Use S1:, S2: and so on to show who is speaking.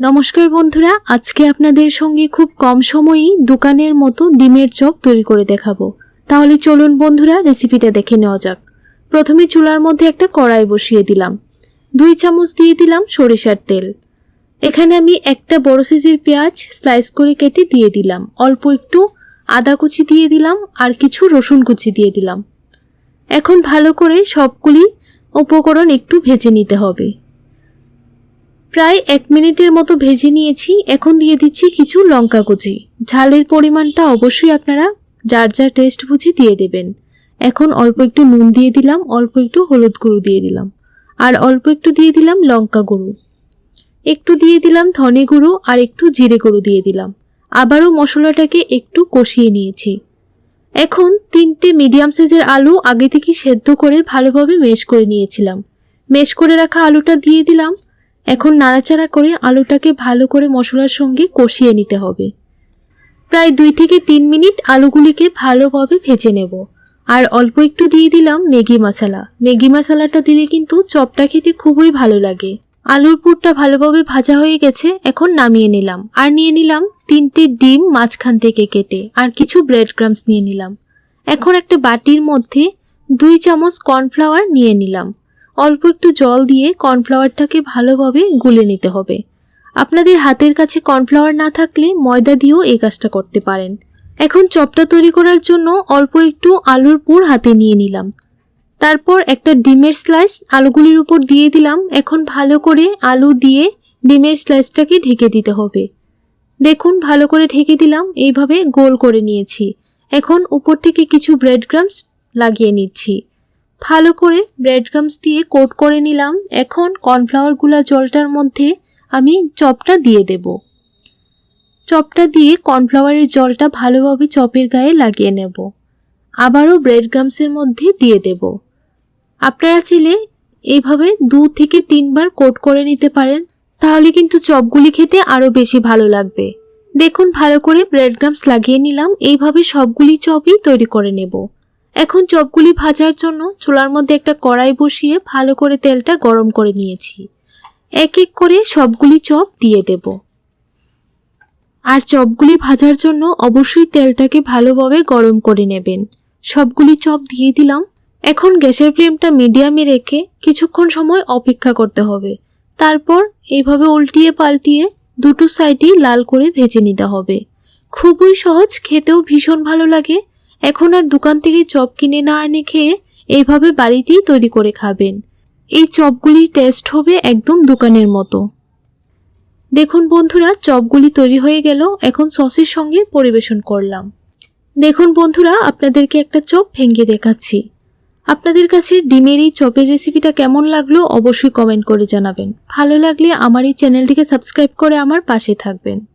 S1: নমস্কার বন্ধুরা, আজকে আপনাদের সঙ্গে খুব কম সময়েই দোকানের মতো ডিমের চপ তৈরি করে দেখাবো। তাহলে চলুন বন্ধুরা রেসিপিটা দেখে নেওয়া যাক। প্রথমে চুলার মধ্যে একটা কড়াই বসিয়ে দিলাম। দুই চামচ দিয়ে দিলাম সরিষার তেল। এখানে আমি একটা বড় সাইজের পেঁয়াজ স্লাইস করে কেটে দিয়ে দিলাম। অল্প একটু আদা কুচি দিয়ে দিলাম আর কিছু রসুন কুচি দিয়ে দিলাম। এখন ভালো করে সবগুলি উপকরণ একটু ভেজে নিতে হবে। প্রায় এক মিনিটের মতো ভেজে নিয়েছি। এখন দিয়ে দিচ্ছি কিছু লঙ্কা কুচি। ঝালের পরিমাণটা অবশ্যই আপনারা যার যার টেস্ট বুঝে দিয়ে দেবেন। এখন অল্প একটু নুন দিয়ে দিলাম, অল্প একটু হলুদ গুঁড়ো দিয়ে দিলাম। আর অল্প একটু দিয়ে দিলাম লঙ্কা গুঁড়ো। একটু দিয়ে দিলাম ধনে গুঁড়ো আর একটু জিরে গুঁড়ো দিয়ে দিলাম। আবারও মশলাটাকে একটু কষিয়ে নিয়েছি। এখন তিনটে মিডিয়াম সাইজের আলু আগে থেকে সেদ্ধ করে ভালোভাবে মেশ করে নিয়েছিলাম। মেশ করে রাখা আলুটা দিয়ে দিলাম। এখন নাড়াচাড়া করে আলুটাকে ভালো করে মশলার সঙ্গে কষিয়ে নিতে হবে। প্রায় দুই থেকে তিন মিনিট আলুগুলিকে ভালোভাবে ভেজে নেব। আর অল্প একটু দিয়ে দিলাম ম্যাগি মশলা। ম্যাগি মশলাটা দিলে কিন্তু চপটা খেতে খুবই ভালো লাগে। আলুর পুরটা ভালোভাবে ভাজা হয়ে গেছে, এখন নামিয়ে নিলাম। আর নিয়ে নিলাম তিনটে ডিম মাঝখান থেকে কেটে। আর কিছু ব্রেড ক্রামস নিয়ে নিলাম। এখন একটা বাটির মধ্যে দুই চামচ কর্নফ্লাওয়ার নিয়ে নিলাম। অল্প একটু জল দিয়ে কর্নফ্লাওয়ারটাকে ভালোভাবে গুলে নিতে হবে। আপনাদের হাতের কাছে কর্নফ্লাওয়ার না থাকলে ময়দা দিয়েও এই কাজটা করতে পারেন। এখন চপটা তৈরি করার জন্য অল্প একটু আলুর পুর হাতে নিয়ে নিলাম। তারপর একটা ডিমের স্লাইস আলুগুলির উপর দিয়ে দিলাম। এখন ভালো করে আলু দিয়ে ডিমের স্লাইসটাকে ঢেকে দিতে হবে। দেখুন, ভালো করে ঢেকে দিলাম। এইভাবে গোল করে নিয়েছি। এখন উপর থেকে কিছু ব্রেড ক্রামস লাগিয়ে নিচ্ছি। ভালো করে ক্রামস দিয়ে কোট করে নিলাম। এখন কর্নফ্লাওয়ারগুলা জলটার মধ্যে আমি চপটা দিয়ে দেব। চপটা দিয়ে কর্নফ্লাওয়ারের জলটা ভালোভাবে চপের গায়ে লাগিয়ে নেব। আবারও ক্রামসের মধ্যে দিয়ে দেব। আপনারা চাইলে এইভাবে দু থেকে তিনবার কোট করে নিতে পারেন। তাহলে কিন্তু চপগুলি খেতে আরও বেশি ভালো লাগবে। দেখুন ভালো করে ব্রেড ক্রামস লাগিয়ে নিলাম। এইভাবে সবগুলি চপই তৈরি করে নেব। এখন চপগুলি ভাজার জন্য চুলার মধ্যে একটা কড়াই বসিয়ে ভালো করে তেলটা গরম করে নিয়েছি। এক এক করে সবগুলি চপ দিয়ে দেব। আর চপগুলি ভাজার জন্য অবশ্যই তেলটাকে ভালোভাবে গরম করে নেবেন। সবগুলি চপ দিয়ে দিলাম। এখন গ্যাসের ফ্লেমটা মিডিয়ামে রেখে কিছুক্ষণ সময় অপেক্ষা করতে হবে। তারপর এইভাবে উল্টিয়ে পাল্টিয়ে দুটো সাইডই লাল করে ভেজে নিতে হবে। খুবই সহজ, খেতেও ভীষণ ভালো লাগে। এখন আর দোকান থেকে চপ কিনে না এনে খেয়ে এইভাবে বাড়িতেই তৈরি করে খাবেন। এই চপগুলির টেস্ট হবে একদম দোকানের মতো। দেখুন বন্ধুরা, চপগুলি তৈরি হয়ে গেল, এখন সসের সঙ্গে পরিবেশন করলাম। দেখুন বন্ধুরা, আপনাদেরকে একটা চপ ভেঙে দেখাচ্ছি। আপনাদের কাছে ডিমের এই চপের রেসিপিটা কেমন লাগল অবশ্যই কমেন্ট করে জানাবেন। ভালো লাগলে আমার এই চ্যানেলটিকে সাবস্ক্রাইব করে আমার পাশে থাকবেন।